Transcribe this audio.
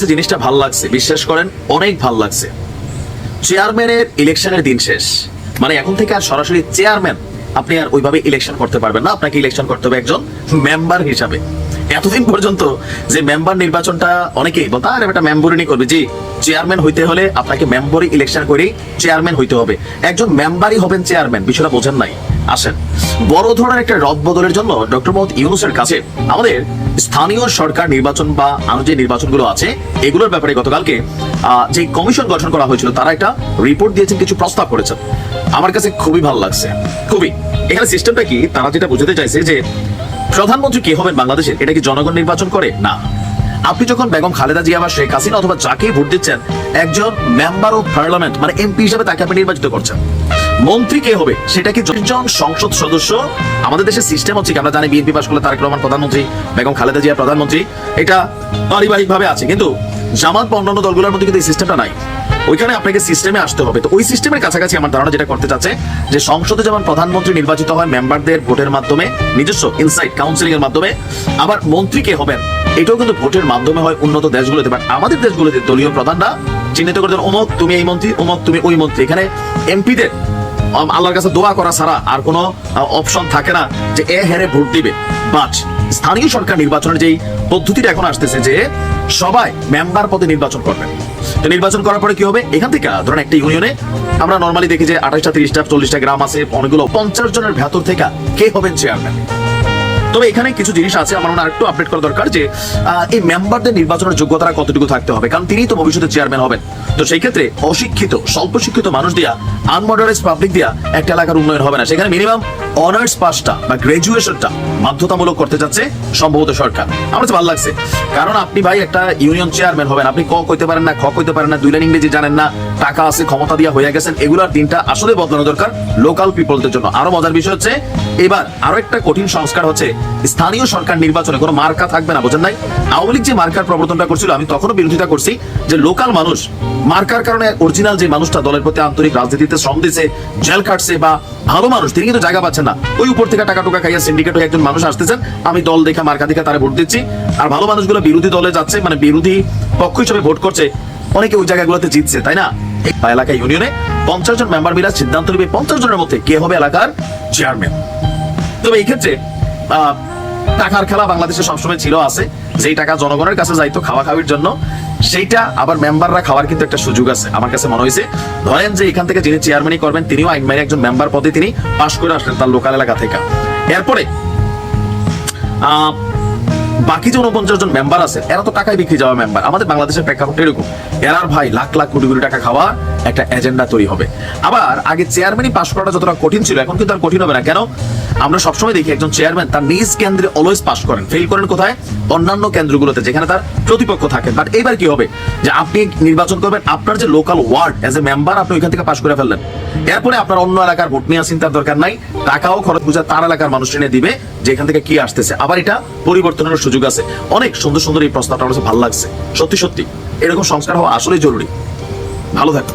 কাছে জিনিসটা ভালো লাগছে, বিশ্বাস করেন, অনেক ভালো লাগছে। চেয়ারম্যানের ইলেকশনের দিন শেষ। মানে এখন থেকে আর সরাসরি চেয়ারম্যান আপনি আর ওইভাবে ইলেকশন করতে পারবেন না, আপনাকে ইলেকশন করতে হবে একজন মেম্বার হিসাবে। এতদিন পর্যন্ত যে মেম্বার নির্বাচনটা অনেকেই বলতো, আরে একটা মেম্বরই করবে। জি চেয়ারম্যান হইতে হলে আপনাকে মেম্বরই ইলেকশন করেই চেয়ারম্যান হইতে হবে। একজন মেম্বারই হবেন চেয়ারম্যান বিষয়টা বোঝেন নাই। আসেন। বড় ধরনের একটা রদ বদলের জন্য ডক্টর মোহাম্মদ ইউনুসের কাছে আমাদের স্থানীয় সরকার নির্বাচন বা আরও যে নির্বাচনগুলো আছে, এগুলোর ব্যাপারে গতকালকে যে কমিশন গঠন করা হয়েছিল, তারা একটা রিপোর্ট দিয়েছেন, কিছু প্রস্তাব করেছেন। আমার কাছে খুবই ভালো লাগছে। খুবই। এখানে সিস্টেমটা কি? তারা যেটা বুঝতে চাইছে যে, প্রধানমন্ত্রী কে হবেন বাংলাদেশের এটা কি জনগণ নির্বাচন করে? না। আপনি যখন বেগম খালেদা জিয়া বা শেখ হাসিনা অথবা যাকে ভোট দিচ্ছেন, একজন মেম্বার অফ পার্লামেন্ট মানে এমপি হিসেবে তাকে আপনি নির্বাচিত করছেন, মন্ত্রী কে হবে সেটা কি জন সংসদ সদস্য? আমাদের দেশের সিস্টেম হচ্ছে আমরা জানি বিএনপি পাশ করলে তারেক রহমান প্রধানমন্ত্রী, বেগম খালেদা জিয়া প্রধানমন্ত্রী, এটা পারিবারিক ভাবে আছে। কিন্তু জামাত বা অন্যান্য দলগুলোর মধ্যে কিন্তু এই সিস্টেমটা নাই। ওইখানে আপনাকে সিস্টেমে আসতে হবে। তো ওই সিস্টেমের কাছাকাছি আমার ধারণা যেটা করতে চাচ্ছে, যে সংসদে যেমন প্রধানমন্ত্রী নির্বাচিত হয় মেম্বারদের ভোটের মাধ্যমে, নিজস্ব ইনসাইড কাউন্সিলিং এর মাধ্যমে, আবার মন্ত্রী কে হবেন এটাও কিন্তু ভোটের মাধ্যমে হয় উন্নত দেশগুলোতে বাট আমাদের দেশগুলোতে দলীয় প্রধানরা চিহ্নিত করে দেন অমুক তুমি এই মন্ত্রী অমুক তুমি ওই মন্ত্রী। এখানে এমপিদের আল্লাহর কাছে দোয়া করা ছাড়া আর কোনো অপশন থাকে না যে এ হেরে ভোট দিবে। বাট স্থানীয় সরকার নির্বাচনের যেই পদ্ধতিটা এখন আসতেছে যে সবাই মেম্বার পদে নির্বাচন করবে তো নির্বাচন করার পরে কি হবে? এখান থেকে, ধরেন একটা ইউনিয়নে আমরা নর্মালি দেখি যে আঠাশটা, তিরিশটা, চল্লিশটা গ্রাম আছে, অনেকগুলো পঞ্চাশ জনের ভেতর থেকে কে হবেন চেয়ারম্যান তবে এখানে কিছু জিনিস আছে, আমার মনে একটু আপডেট করা দরকার যে এই মেম্বারদের নির্বাচনের যোগ্যতা কতটুকু থাকতে হবে। কারণ তিনিই তো ভবিষ্যতে চেয়ারম্যান হবেন। তো সেই ক্ষেত্রে অশিক্ষিত স্বল্প শিক্ষিত মানুষ দিয়া আনমডারাইজ পাবলিক দিয়া একটা এলাকার উন্নয়ন হবে না। সেখানে মিনিমাম অনার্স পাসটা বা গ্রাজুয়েশনটা বাধ্যতামূলক করতে যাচ্ছে সম্ভবত সরকার। আমার কাছে ভালো লাগছে। কারণ আপনি ভাই একটা ইউনিয়ন চেয়ারম্যান হবেন, আপনি ক কইতে পারেন না, খ কইতে পারেন না, দুই লাইন ইংরেজি জানেন না, টাকা আছে, ক্ষমতা দিয়া হয়ে গেছেন, এগুলার দিনটা আসলে বদলানো দরকার লোকাল পিপলদের জন্য। আরও মজার বিষয় হচ্ছে, এবার আরও একটা কঠিন সংস্কার হচ্ছে স্থানীয় সরকার নির্বাচনে কোনো মার্কা থাকবে না, বোঝেন নাই? আওয়ামী লীগ যে মার্কার প্রবর্তনটা করছিল, আমি তখনও বিরোধিতা করছি যে লোকাল মানুষ মার্কার কারণে অরিজিনাল যে মানুষটা দলের প্রতি আন্তরিক রাজনীতিতে শ্রম দিছে, জেল কাটছে বা ভালো মানুষ, তিনি কিন্তু জায়গা পাচ্ছেন না। ওই উপর থেকে টাকা টুকা খাইয়া সিন্ডিকেট হয়ে একজন মানুষ আসতেছেন, আমি দল দেখা মার্কা দেখা তারা ভোট দিচ্ছি। আর ভালো মানুষগুলো বিরোধী দলে যাচ্ছে মানে বিরোধী পক্ষ হিসেবে ভোট করছে, অনেকে ওই জায়গাগুলোতে জিতছে, তাই না? এলাকা ইউনিয়নে পঞ্চাশ জন মেম্বার মিলা সিদ্ধান্ত নেবে, পঞ্চাশ জনের মধ্যে কে হবে এলাকার চেয়ারম্যান তবে এই ক্ষেত্রে টাকার খেলা বাংলাদেশে সবসময় ছিল আছে। যেই টাকা জনগণের কাছে যাইতো খাওয়া খাওয়ার জন্য সেইটা আবার মেম্বাররা খাওয়ার কিন্তু একটা সুযোগ আছে। আমার কাছে মনে হয়েছে ধরেন যে এখান থেকে যিনি চেয়ারম্যানই করবেন তিনিও আইন একজন মেম্বার পদে তিনি পাশ করে আসলেন তার লোকাল এলাকা থেকে। এরপরে আহ, বাকি যে উনপঞ্চাশ জন মেম্বার আছে, এরা তো টাকায় বিক্রি যাওয়া মেম্বার আমাদের বাংলাদেশের প্রেক্ষাপট এরকম। এরার ভাই লাখ লাখ কোটি কোটি টাকা খাওয়া একটা এজেন্ডা তৈরি হবে। আবার আগে চেয়ারম্যানই পাশ করাটা যতটা কঠিন ছিল, এখন কিন্তু আর কঠিন হবে না। কেন? আমরা সবসময় দেখি একজন চেয়ারম্যান তার নিজ কেন্দ্রে অলওয়েজ পাশ করেন। ফেল করেন কোথায়? অন্যান্য কেন্দ্রগুলোতে, যেখানে তার প্রতিপক্ষ থাকে। বাট এবার কি হবে? যে আপনি নির্বাচন করবেন, আপনার যে local ward as a member আপনি ওইখান থেকে পাশ করে ফেললেন। এরপরে আপনার অন্য এলাকার ভোট নিয়ে চিন্তার দরকার নাই। টাকাও খরচ বুঝা তার এলাকার মানুষ এনে দিবে যে এখান থেকে কি আসতেছে। আবার এটা পরিবর্তনের সুযোগ আছে। অনেক সুন্দর সুন্দর এই প্রস্তাবটা আমার কাছে ভালো লাগছে। সত্যি সত্যি, এরকম সংস্কার হওয়া আসলেই জরুরি। ভালো থাকবে